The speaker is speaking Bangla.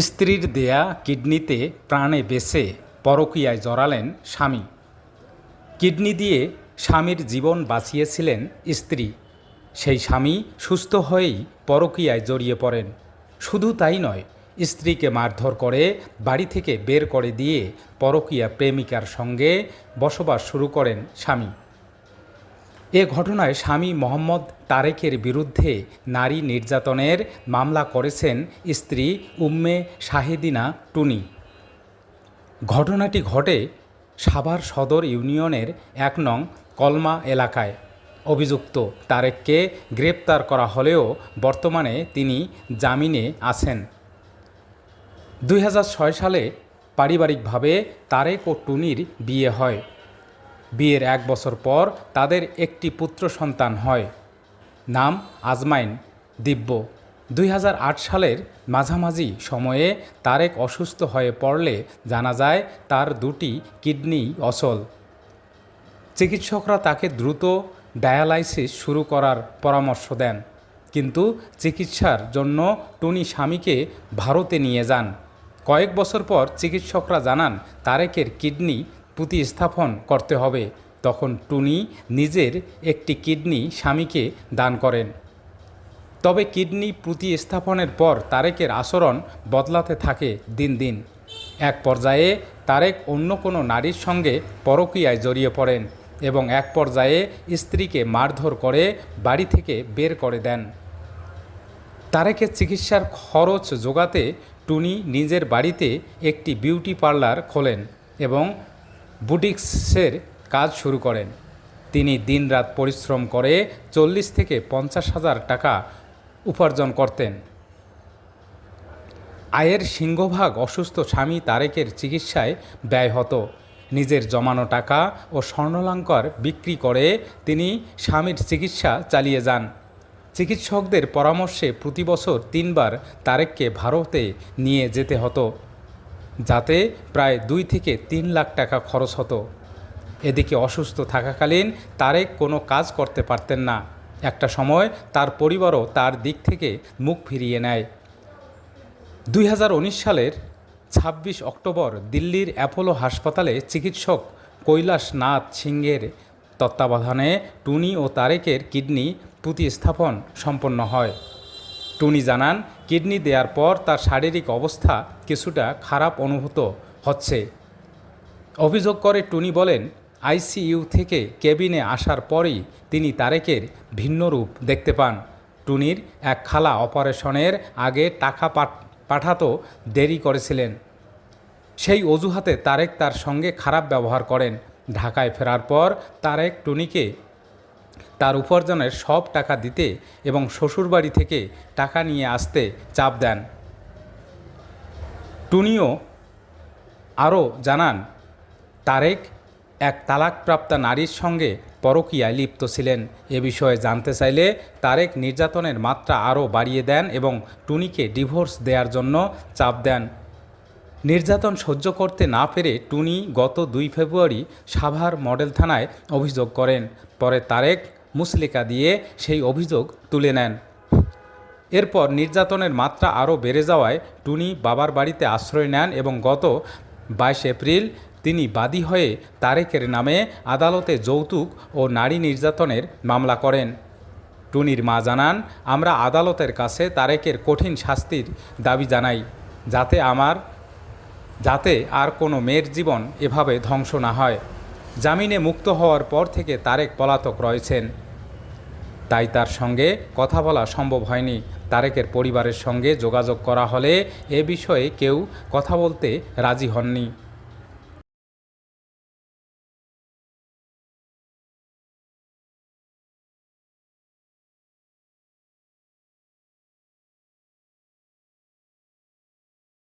স্ত্রীর দেয়া কিডনিতে প্রাণে বেঁচে পরকীয়ায় জড়ালেন স্বামী। কিডনি দিয়ে স্বামীর জীবন বাঁচিয়েছিলেন স্ত্রী। সেই স্বামী সুস্থ হয়েই পরকীয়ায় জড়িয়ে পড়েন। শুধু তাই নয়, স্ত্রীকে মারধর করে বাড়ি থেকে বের করে দিয়ে পরকীয়া প্রেমিকার সঙ্গে বসবাস শুরু করেন স্বামী। এ ঘটনায় স্বামী মোহাম্মদ তারেকের বিরুদ্ধে নারী নির্যাতনের মামলা করেছেন স্ত্রী উম্মে শাহেদিনা টুনি। ঘটনাটি ঘটে সাভার সদর ইউনিয়নের এক নং কলমা এলাকায়। অভিযুক্ত তারেককে গ্রেপ্তার করা হলেও বর্তমানে তিনি জামিনে আছেন। দুই হাজার ছয় সালে পারিবারিকভাবে তারেক ও টুনির বিয়ে হয়। বিয়ের এক বছর পর তাদের একটি পুত্র সন্তান হয়। নাম আজমাইন, দিব্য। দুই হাজার আট সালের মাঝামাঝি সময়ে তারেক অসুস্থ হয়ে পড়লে জানা যায় তার দুটি কিডনি অচল। চিকিৎসকরা তাকে দ্রুত ডায়ালাইসিস শুরু করার পরামর্শ দেন। কিন্তু চিকিৎসার জন্য টুনি স্বামীকে ভারতে নিয়ে যান। কয়েক বছর পর চিকিৎসকরা জানান, তারেকের কিডনি প্রতিস্থাপন করতে হবে, তখন টুনি নিজের একটি কিডনি স্বামীকে দান করেন। তবে কিডনি প্রতিস্থাপনের পর তারেকের আচরণ বদলাতে থাকে দিন দিন। এক পর্যায়ে তারেক অন্য কোনো নারীর সঙ্গে পরকীয়ায় জড়িয়ে পড়েন এবং এক পর্যায়ে স্ত্রীকে মারধর করে বাড়ি থেকে বের করে দেন। তারেকের চিকিৎসার খরচ যোগাতে টুনি নিজের বাড়িতে একটি বিউটি পার্লার খোলেন এবং বুটিক্সের কাজ শুরু করেন। তিনি দিনরাত পরিশ্রম করে চল্লিশ থেকে পঞ্চাশ হাজার টাকা উপার্জন করতেন। আয়ের সিংহভাগ অসুস্থ স্বামী তারেকের চিকিৎসায় ব্যয় হতো। নিজের জমানো টাকা ও স্বর্ণালঙ্কার বিক্রি করে তিনি স্বামীর চিকিৎসা চালিয়ে যান। চিকিৎসকদের পরামর্শে প্রতি বছর তিনবার তারেককে ভারতে নিয়ে যেতে হতো। যাতে প্রায় দুই থেকে তিন লাখ টাকা খরচ হতো। এদিকে অসুস্থ থাকাকালীন তারেক কোনো কাজ করতে পারতেন না। একটা সময় তার পরিবারও তার দিক থেকে মুখ ফিরিয়ে নেয়। দুই হাজার উনিশ সালের ছাব্বিশ অক্টোবর দিল্লির অ্যাপোলো হাসপাতালে চিকিৎসক কৈলাস নাথ সিংহের তত্ত্বাবধানে টুনি ও তারেকের কিডনি প্রতিস্থাপন সম্পন্ন হয়। টুনি জানান, কিডনি দেওয়ার পর তার শারীরিক অবস্থা কিছুটা খারাপ অনুভূত হচ্ছে। অভিযোগ করে টুনি বলেন, আইসিইউ থেকে কেবিনে আসার পরেই তিনি তারেকের ভিন্ন রূপ দেখতে পান। টুনির এক খালা অপারেশনের আগে টাকা পাঠ- পাঠাতো দেরি করেছিলেন। সেই অজুহাতে তারেক তার সঙ্গে খারাপ ব্যবহার করেন। ঢাকায় ফেরার পর তারেক টুনিকে তার উপার্জনের সব টাকা দিতে এবং শ্বশুরবাড়ি থেকে টাকা নিয়ে আসতে চাপ দেন। টুনিও আরও জানান, তারেক এক তালাকপ্রাপ্তা নারীর সঙ্গে পরকীয়ায় লিপ্ত ছিলেন। এ বিষয়ে জানতে চাইলে তারেক নির্যাতনের মাত্রা আরও বাড়িয়ে দেন এবং টুনিকে ডিভোর্স দেওয়ার জন্য চাপ দেন। নির্যাতন সহ্য করতে না পেরে টুনি গত দুই ফেব্রুয়ারি সাভার মডেল থানায় অভিযোগ করেন। পরে তারেক মুসলিকা দিয়ে সেই অভিযোগ তুলে নেন। এরপর নির্যাতনের মাত্রা আরও বেড়ে যাওয়ায় টুনি বাবার বাড়িতে আশ্রয় নেন এবং গত বাইশ এপ্রিল তিনি বাদী হয়ে তারেকের নামে আদালতে যৌতুক ও নারী নির্যাতনের মামলা করেন। টুনির মা জানান, আমরা আদালতের কাছে তারেকের কঠিন শাস্তির দাবি জানাই, যাতে আমার যাতে আর কোনো মেয়ের জীবন এভাবে ধ্বংস না হয়। জামিনে মুক্ত হওয়ার পর থেকে তারেক পলাতক রয়েছেন। তাই তার সঙ্গে কথা বলা সম্ভব হয়নি। তারেকের পরিবারের সঙ্গে যোগাযোগ করা হলে এ বিষয়ে কেউ কথা বলতে রাজি হননি।